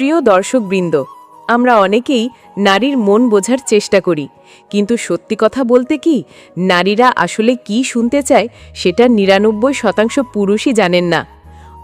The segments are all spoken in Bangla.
প্রিয় দর্শকবৃন্দ, আমরা অনেকেই নারীর মন বোঝার চেষ্টা করি, কিন্তু সত্যি কথা বলতে কি, নারীরা আসলে কি শুনতে চায় সেটা নিরানব্বই শতাংশ পুরুষই জানেন না।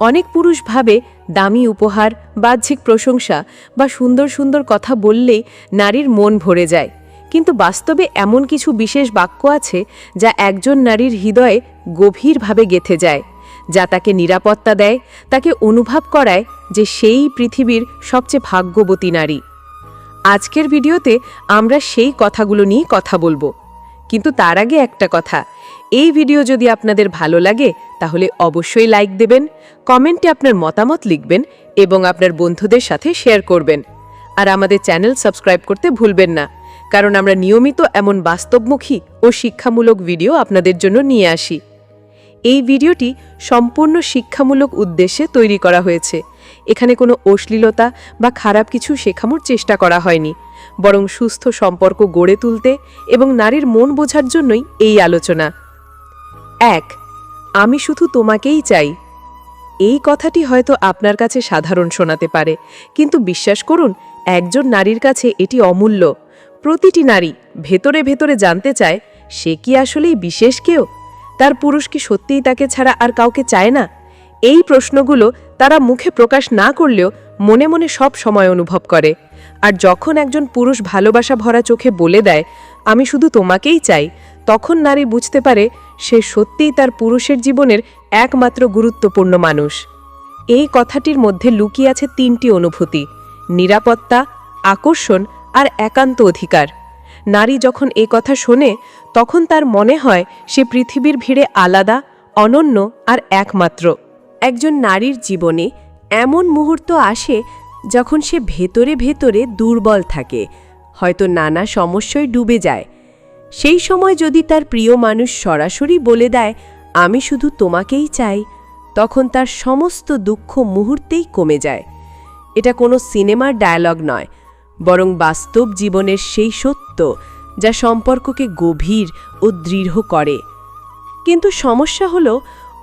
অনেক পুরুষ ভাবে দামি উপহার, বাহ্যিক প্রশংসা বা সুন্দর সুন্দর কথা বললেই নারীর মন ভরে যায়। কিন্তু বাস্তবে এমন কিছু বিশেষ বাক্য আছে যা একজন নারীর হৃদয়ে গভীরভাবে গেথে যায়, যা তাকে নিরাপত্তা দেয়, তাকে অনুভব করায় যে সেই পৃথিবীর সবচেয়ে ভাগ্যবতী নারী। আজকের ভিডিওতে আমরা সেই কথাগুলো নিয়ে কথা বলব। কিন্তু তার আগে একটা কথা, এই ভিডিও যদি আপনাদের ভালো লাগে, তাহলে অবশ্যই লাইক দেবেন, কমেন্টে আপনার মতামত লিখবেন এবং আপনার বন্ধুদের সাথে শেয়ার করবেন। আর আমাদের চ্যানেল সাবস্ক্রাইব করতে ভুলবেন না, কারণ আমরা নিয়মিত এমন বাস্তবমুখী ও শিক্ষামূলক ভিডিও আপনাদের জন্য নিয়ে আসি। এই ভিডিওটি সম্পূর্ণ শিক্ষামূলক উদ্দেশ্যে তৈরি করা হয়েছে। এখানে কোনো অশ্লীলতা বা খারাপ কিছু শেখানোর চেষ্টা করা হয়নি। বরং সুস্থ সম্পর্ক গড়ে তুলতে এবং নারীর মন বোঝার জন্যই এই আলোচনা। এক, আমি শুধু তোমাকেই চাই। এই কথাটি হয়তো আপনার কাছে সাধারণ শোনাতে পারে, কিন্তু বিশ্বাস করুন, একজন নারীর কাছে এটি অমূল্য। প্রতিটি নারী ভেতরে ভেতরে জানতে চায়, সে কি আসলেই বিশেষ কেউ? তার পুরুষ কি সত্যিই তাকে ছাড়া আর কাউকে চায় না? এই প্রশ্নগুলো তারা মুখে প্রকাশ না করলেও মনে মনে সব সময় অনুভব করে। আর যখন একজন পুরুষ ভালোবাসা ভরা চোখে বলে দেয়, আমি শুধু তোমাকেই চাই, তখন নারী বুঝতে পারে সে সত্যিই তার পুরুষের জীবনের একমাত্র গুরুত্বপূর্ণ মানুষ। এই কথাটির মধ্যে লুকিয়ে আছে তিনটি অনুভূতি, নিরাপত্তা, আকর্ষণ আর একান্ত অধিকার। নারী যখন এই কথা শোনে, তখন তার মনে হয় সে পৃথিবীর ভিড়ে আলাদা, অনন্য আর একমাত্র। একজন নারীর জীবনে এমন মুহূর্ত আসে যখন সে ভেতরে ভেতরে দুর্বল থাকে, হয়তো নানা সমস্যায় ডুবে যায়। সেই সময় যদি তার প্রিয় মানুষ সরাসরি বলে দেয়, আমি শুধু তোমাকেই চাই, তখন তার সমস্ত দুঃখ মুহূর্তেই কমে যায়। এটা কোনো সিনেমার ডায়ালগ নয়, বরং বাস্তব জীবনের সেই সত্য যা সম্পর্ককে গভীর ও দৃঢ় করে। কিন্তু সমস্যা হলো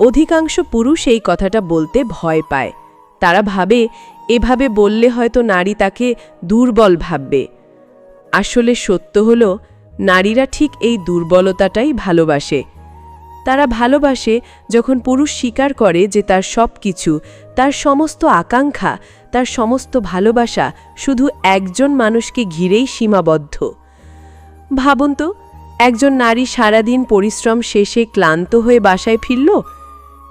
অধিকাংশ পুরুষ এই কথাটা বলতে ভয় পায়। তারা ভাবে, এভাবে বললে হয়তো নারী তাকে দুর্বল ভাববে। আসলে সত্য হলো, নারীরা ঠিক এই দুর্বলতাটাই ভালোবাসে। তারা ভালোবাসে যখন পুরুষ স্বীকার করে যে তার সব কিছু তার সমস্ত আকাঙ্ক্ষা, তার সমস্ত ভালোবাসা শুধু একজন মানুষকে ঘিরেই সীমাবদ্ধ। ভাবুন তো, একজন নারী সারাদিন পরিশ্রম শেষে ক্লান্ত হয়ে বাসায় ফিরল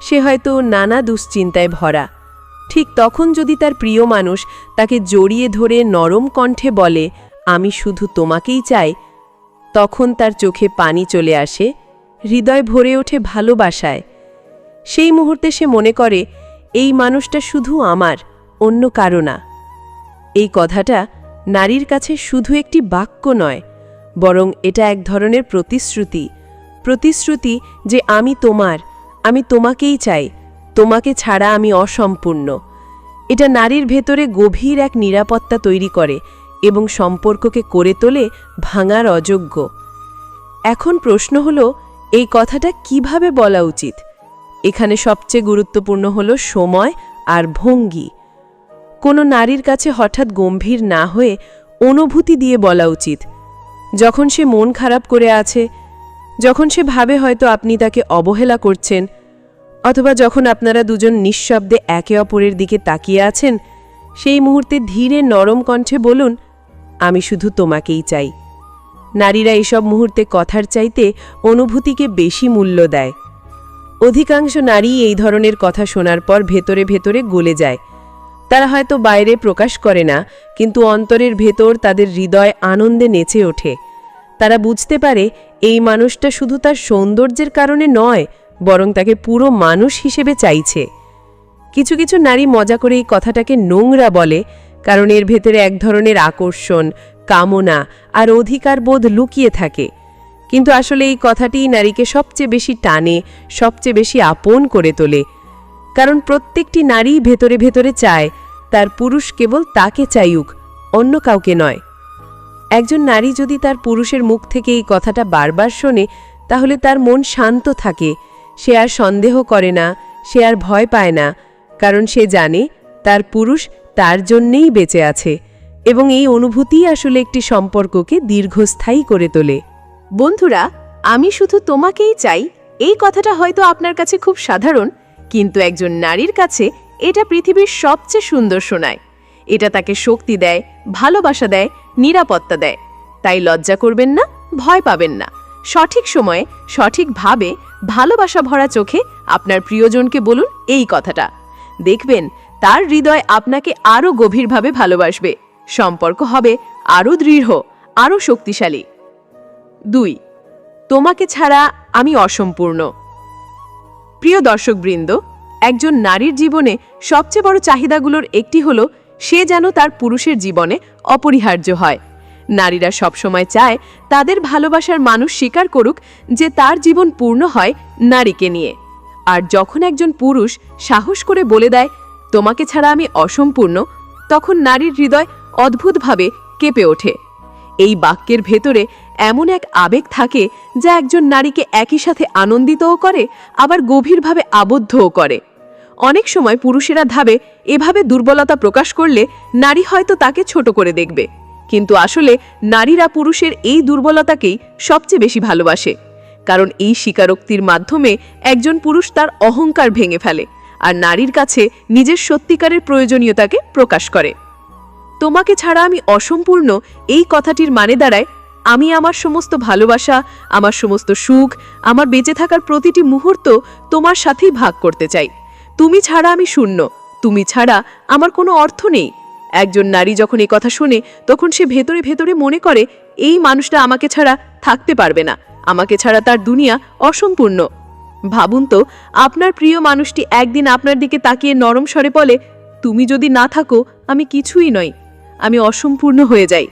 সে হয়তো নানা দুশ্চিন্তায় ভরা। ঠিক তখন যদি তার প্রিয় মানুষ তাকে জড়িয়ে ধরে নরম কণ্ঠে বলে, আমি শুধু তোমাকেই চাই, তখন তার চোখে পানি চলে আসে, হৃদয় ভরে ওঠে ভালোবাসায়। সেই মুহূর্তে সে মনে করে, এই মানুষটা শুধু আমার, অন্য কারও না। এই কথাটা নারীর কাছে শুধু একটি বাক্য নয়, বরং এটা এক ধরনের প্রতিশ্রুতি। প্রতিশ্রুতি যে, আমি তোমার আমি তোমাকেই চাই, তোমাকে ছাড়া আমি অসম্পূর্ণ। এটা নারীর ভেতরে গভীর এক নিরাপত্তা তৈরি করে এবং সম্পর্ককে করে তোলে ভাঙার অযোগ্য। এখন প্রশ্ন হলো, এই কথাটা কীভাবে বলা উচিত? এখানে সবচেয়ে গুরুত্বপূর্ণ হলো সময় আর ভঙ্গি। কোনো নারীর কাছে হঠাৎ গম্ভীর না হয়ে অনুভূতি দিয়ে বলা উচিত। যখন সে মন খারাপ করে আছে যখন সে ভাবে হয়তো আপনি তাকে অবহেলা করছেন, অথবা যখন আপনারা দুজন নিঃশব্দে একে অপরের দিকে তাকিয়ে আছেন, সেই মুহূর্তে ধীরে নরম কণ্ঠে বলুন, আমি শুধু তোমাকেই চাই। নারীরা এসব মুহূর্তে কথার চাইতে অনুভূতিকে বেশি মূল্য দেয়। অধিকাংশ নারী এই ধরনের কথা শোনার পর ভেতরে ভেতরে গলে যায়। তারা হয়তো বাইরে প্রকাশ করে না, কিন্তু অন্তরের ভেতর তাদের হৃদয় আনন্দে নেচে ওঠে। তারা বুঝতে পারে এই মানুষটা শুধু তার সৌন্দর্যের কারণে নয়, বরং তাকে পুরো মানুষ হিসেবে চাইছে। কিছু কিছু নারী মজা করে এই কথাটাকে নোংরা বলে, কারণ এর ভেতরে এক ধরনের আকর্ষণ, কামনা আর অধিকার বোধ লুকিয়ে থাকে। কিন্তু আসলে এই কথাটিই নারীকে সবচেয়ে বেশি টানে, সবচেয়ে বেশি আপন করে তোলে। কারণ প্রত্যেকটি নারী ভেতরে ভেতরে চায়, তার পুরুষ কেবল তাকে চাইুক অন্য কাউকে নয়। একজন নারী যদি তার পুরুষের মুখ থেকে এই কথাটা বারবার শোনে, তাহলে তার মন শান্ত থাকে। সে আর সন্দেহ করে না, সে আর ভয় পায় না, কারণ সে জানে তার পুরুষ তার জন্যেই বেঁচে আছে এবং এই অনুভূতি আসলে একটি সম্পর্ককে দীর্ঘস্থায়ী করে তোলে। বন্ধুরা, আমি শুধু তোমাকেই চাই, এই কথাটা হয়তো আপনার কাছে খুব সাধারণ, কিন্তু একজন নারীর কাছে এটা পৃথিবীর সবচেয়ে সুন্দর শোনায়। এটা তাকে শক্তি দেয়, ভালোবাসা দেয় নিরাপত্তা দেয়। তাই লজ্জা করবেন না, ভয় পাবেন না। সঠিক সময়ে সঠিকভাবে ভালোবাসা ভরা চোখে আপনার প্রিয়জনকে বলুন এই কথাটা। দেখবেন, তার হৃদয় আপনাকে আরও গভীরভাবে ভালোবাসবে। সম্পর্ক হবে আরও দৃঢ় আরও শক্তিশালী। দুই, তোমাকে ছাড়া আমি অসম্পূর্ণ। প্রিয় দর্শকবৃন্দ, একজন নারীর জীবনে সবচেয়ে বড় চাহিদাগুলোর একটি হলো সে যেন তার পুরুষের জীবনে অপরিহার্য হয়। নারীরা সবসময় চায় তাদের ভালোবাসার মানুষ স্বীকার করুক যে তার জীবন পূর্ণ হয় নারীকে নিয়ে। আর যখন একজন পুরুষ সাহস করে বলে দেয়, তোমাকে ছাড়া আমি অসম্পূর্ণ তখন নারীর হৃদয় অদ্ভুতভাবে কেঁপে ওঠে। এই বাক্যের ভেতরে এমন এক আবেগ থাকে যা একজন নারীকে একই সাথে আনন্দিতও করে, আবার গভীরভাবে আবদ্ধও করে। অনেক সময় পুরুষেরা ভাবে, এভাবে দুর্বলতা প্রকাশ করলে নারী হয়তো তাকে ছোট করে দেখবে। কিন্তু আসলে নারীরা পুরুষের এই দুর্বলতাকেই সবচেয়ে বেশি ভালোবাসে। কারণ এই স্বীকারোক্তির মাধ্যমে একজন পুরুষ তার অহংকার ভেঙে ফেলে আর নারীর কাছে নিজের সত্যিকারের প্রয়োজনীয়তাকে প্রকাশ করে। তোমাকে ছাড়া আমি অসম্পূর্ণ এই কথাটির মানে দাঁড়ায়, আমি আমার সমস্ত ভালোবাসা, আমার সমস্ত সুখ, আমার বেঁচে থাকার প্রতিটি মুহূর্ত তোমার সাথেই ভাগ করতে চাই। তুমি ছাড়া আমি শূন্য। তুমি ছাড়া আমার কোনো অর্থ নেই। একজন নারী যখন এই কথা শুনে, তখন সে ভেতরে ভেতরে মনে করে, এই মানুষটা আমাকে ছাড়া থাকতে পারবে না। আমাকে ছাড়া তার দুনিয়া অসম্পূর্ণ। ভাবুন তো, আপনার প্রিয় মানুষটি একদিন আপনার দিকে তাকিয়ে নরম স্বরে বলে, তুমি যদি না থাকো, আমি কিছুই নই। আমি অসম্পূর্ণ হয়ে যাই।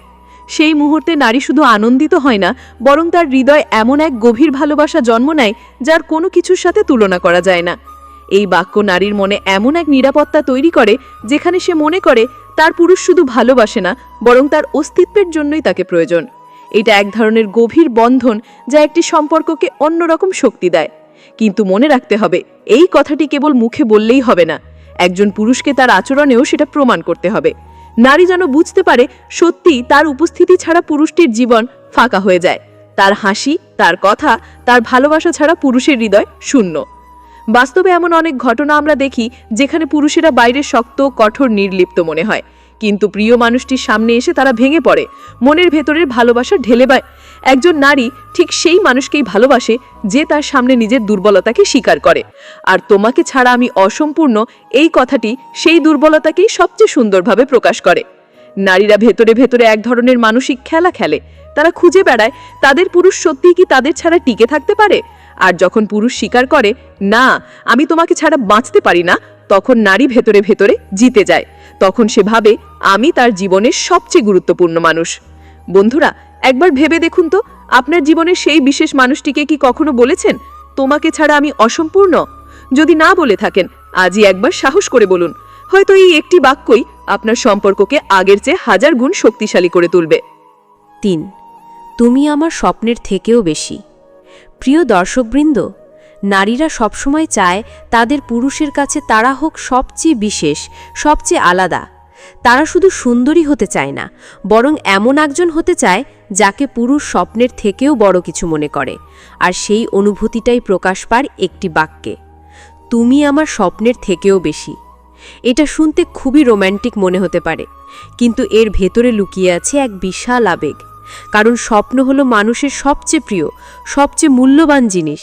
সেই মুহূর্তে নারী শুধু আনন্দিত হয় না, বরং তার হৃদয় এমন এক গভীর ভালোবাসা জন্ম নেয়, যার কোনো কিছুর সাথে তুলনা করা যায় না। এই বাক্য নারীর মনে এমন এক নিরাপত্তা তৈরি করে যেখানে সে মনে করে তার পুরুষ শুধু ভালোবাসে না, বরং তার অস্তিত্বের জন্যই তাকে প্রয়োজন। এটা এক ধরনের গভীর বন্ধন যা একটি সম্পর্ককে অন্যরকম শক্তি দেয়। কিন্তু মনে রাখতে হবে, এই কথাটি কেবল মুখে বললেই হবে না। একজন পুরুষকে তার আচরণেও সেটা প্রমাণ করতে হবে। নারী যেন বুঝতে পারে, সত্যি তার উপস্থিতি ছাড়া পুরুষটির জীবন ফাঁকা হয়ে যায়। তার হাসি, তার কথা, তার ভালোবাসা ছাড়া পুরুষের হৃদয় শূন্য। বাস্তবে এমন অনেক ঘটনা আমরা দেখি যেখানে পুরুষেরা বাইরে শক্ত, কঠোর, নির্লিপ্ত মনে হয়। কিন্তু প্রিয় মানুষটির সামনে এসে তারা ভেঙে পড়ে। মনের ভেতরের ভালোবাসা ঢেলে বায়। একজন নারী ঠিক সেই মানুষকেই ভালোবাসে যে তার সামনে নিজের দুর্বলতাকে স্বীকার করে। আর তোমাকে ছাড়া আমি অসম্পূর্ণ এই কথাটি সেই দুর্বলতাকেই সবচেয়ে সুন্দরভাবে প্রকাশ করে। নারীরা ভেতরে ভেতরে এক ধরনের মানসিক খেলা খেলে। তারা খুঁজে বেড়ায় তাদের পুরুষ সত্যিই কি তাদের ছাড়া টিকে থাকতে পারে? আর যখন পুরুষ স্বীকার করে, না, আমি তোমাকে ছাড়া বাঁচতে পারি না, তখন নারী ভেতরে ভেতরে জিতে যায়। তখন সে ভাবে, আমি তার জীবনের সবচেয়ে গুরুত্বপূর্ণ মানুষ। বন্ধুরা, একবার ভেবে দেখুন তো, আপনার জীবনের সেই বিশেষ মানুষটিকে কি কখনো বলেছেন, তোমাকে ছাড়া আমি অসম্পূর্ণ যদি না বলে থাকেন, আজই একবার সাহস করে বলুন। হয়তো এই একটি বাক্যই আপনার সম্পর্ককে আগের চেয়ে হাজার গুণ শক্তিশালী করে তুলবে। তিন, তুমি আমার স্বপ্নের থেকেও বেশি। প্রিয় দর্শকবৃন্দ, নারীরা সবসময় চায় তাদের পুরুষের কাছে তারা হোক সবচেয়ে বিশেষ, সবচেয়ে আলাদা। তারা শুধু সুন্দরী হতে চায় না, বরং এমন একজন হতে চায় যাকে পুরুষ স্বপ্নের থেকেও বড় কিছু মনে করে। আর সেই অনুভূতিটাই প্রকাশ পার একটি বাক্যে, তুমি আমার স্বপ্নের থেকেও বেশি। এটা শুনতে খুবই রোম্যান্টিক মনে হতে পারে, কিন্তু এর ভেতরে লুকিয়ে আছে এক বিশাল আবেগ। কারণ স্বপ্ন হলো মানুষের সবচেয়ে প্রিয়, সবচেয়ে মূল্যবান জিনিস।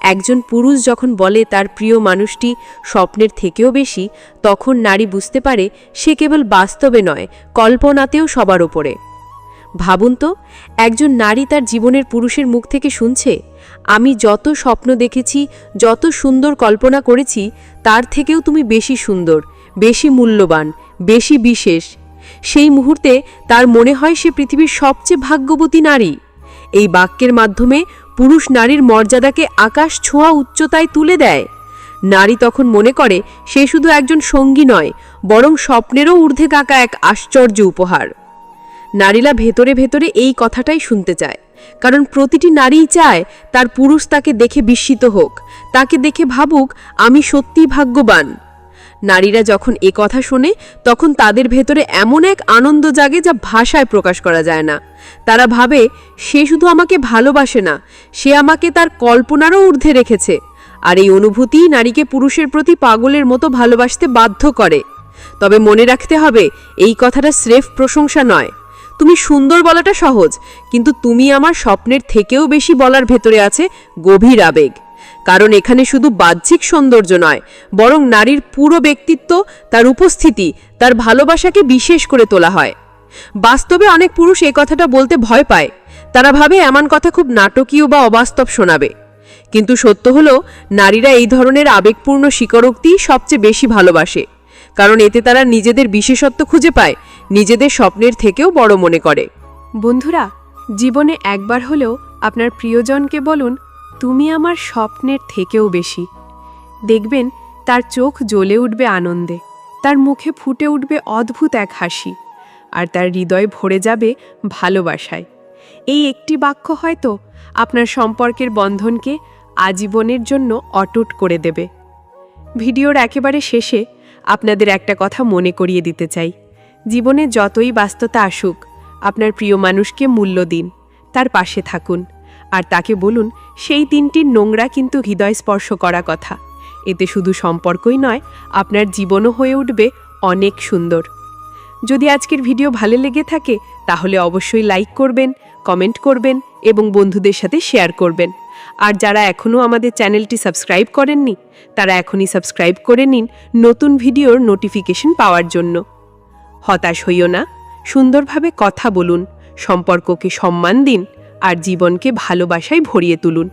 একজন পুরুষ যখন বলে তার প্রিয় মানুষটি স্বপ্নের থেকেও বেশি, তখন নারী বুঝতে পারে সে কেবল বাস্তবে নয়, কল্পনাতেও সবার ওপরে। ভাবুন তো, একজন নারী তার জীবনের পুরুষের মুখ থেকে শুনছে? আমি যত স্বপ্ন দেখেছি, যত সুন্দর কল্পনা করেছি, তার থেকেও তুমি বেশি সুন্দর, বেশি মূল্যবান, বেশি বিশেষ। সেই মুহূর্তে তার মনে হয় সে পৃথিবীর সবচেয়ে ভাগ্যবতী নারী। এই বাক্যের মাধ্যমে পুরুষ নারীর মর্যাদাকে আকাশ ছোঁয়া উচ্চতায় তুলে দেয়। নারী তখন মনে করে সে শুধু একজন সঙ্গী নয়, বরং স্বপ্নেরও ঊর্ধ্বে কাকা এক আশ্চর্য উপহার। নারীরা ভেতরে ভেতরে এই কথাটাই শুনতে চায়, কারণ প্রতিটি নারীই চায় তার পুরুষ তাকে দেখে বিস্মিত হোক, তাকে দেখে ভাবুক, আমি সত্যিই ভাগ্যবান। নারীরা যখন এ কথা শোনে, তখন তাদের ভেতরে এমন এক আনন্দ জাগে যা ভাষায় প্রকাশ করা যায় না। তারা ভাবে, সে শুধু আমাকে ভালোবাসে না, সে আমাকে তার কল্পনারও ঊর্ধ্বে রেখেছে, আর এই অনুভূতিই নারীকে পুরুষের প্রতি পাগলের মতো ভালোবাসতে বাধ্য করে। তবে মনে রাখতে হবে, এই কথাটা স্রেফ প্রশংসা নয়। তুমি সুন্দর বলাটা সহজ, কিন্তু তুমি আমার স্বপ্নের থেকেও বেশি বলার ভেতরে আছে গভীর আবেগ। কারণ এখানে শুধু বাহ্যিক সৌন্দর্য নয়, বরং নারীর পুরো ব্যক্তিত্ব, তার উপস্থিতি, তার ভালোবাসাকে বিশেষ করে তোলা হয়। বাস্তবে অনেক পুরুষ এই কথাটা বলতে ভয় পায়। তারা ভাবে এমন কথা খুব নাটকীয় বা অবাস্তব শোনাবে। কিন্তু সত্য হলো, নারীরা এই ধরনের আবেগপূর্ণ স্বীকারোক্তি সবচেয়ে বেশি ভালোবাসে। কারণ এতে তারা নিজেদের বিশেষত্ব খুঁজে পায়, নিজেদের স্বপ্নের থেকেও বড় মনে করে। বন্ধুরা, জীবনে একবার হলেও আপনার প্রিয়জনকে বলুন তুমি আমার স্বপ্নের থেকেও বেশি। দেখবেন, তার চোখ জ্বলে উঠবে আনন্দে, তার মুখে ফুটে উঠবে অদ্ভুত এক হাসি, আর তার হৃদয় ভরে যাবে ভালোবাসায়। এই একটি বাক্য হয়তো আপনার সম্পর্কের বন্ধনকে আজীবনের জন্য অটুট করে দেবে। ভিডিওর একেবারে শেষে আপনাদের একটা কথা মনে করিয়ে দিতে চাই। জীবনে যতই ব্যস্ততা আসুক, আপনার প্রিয় মানুষকে মূল্য দিন, তার পাশে থাকুন। আর তাকে বলুন, সেই দিনটির নোংরা কিন্তু হৃদয় স্পর্শ করা কথা। এতে শুধু সম্পর্কই নয়, আপনার জীবনও হয়ে উঠবে অনেক সুন্দর। যদি আজকের ভিডিও ভালো লেগে থাকে, তাহলে অবশ্যই লাইক করবেন, কমেন্ট করবেন এবং বন্ধুদের সাথে শেয়ার করবেন। আর যারা এখনও আমাদের চ্যানেলটি সাবস্ক্রাইব করেননি, তারা এখনই সাবস্ক্রাইব করে নিন নতুন ভিডিওর নোটিফিকেশন পাওয়ার জন্য। হতাশ হইও না, সুন্দরভাবে কথা বলুন, সম্পর্ককে সম্মান দিন আর জীবনকে ভালোবাসায় ভরিয়ে তুলুন।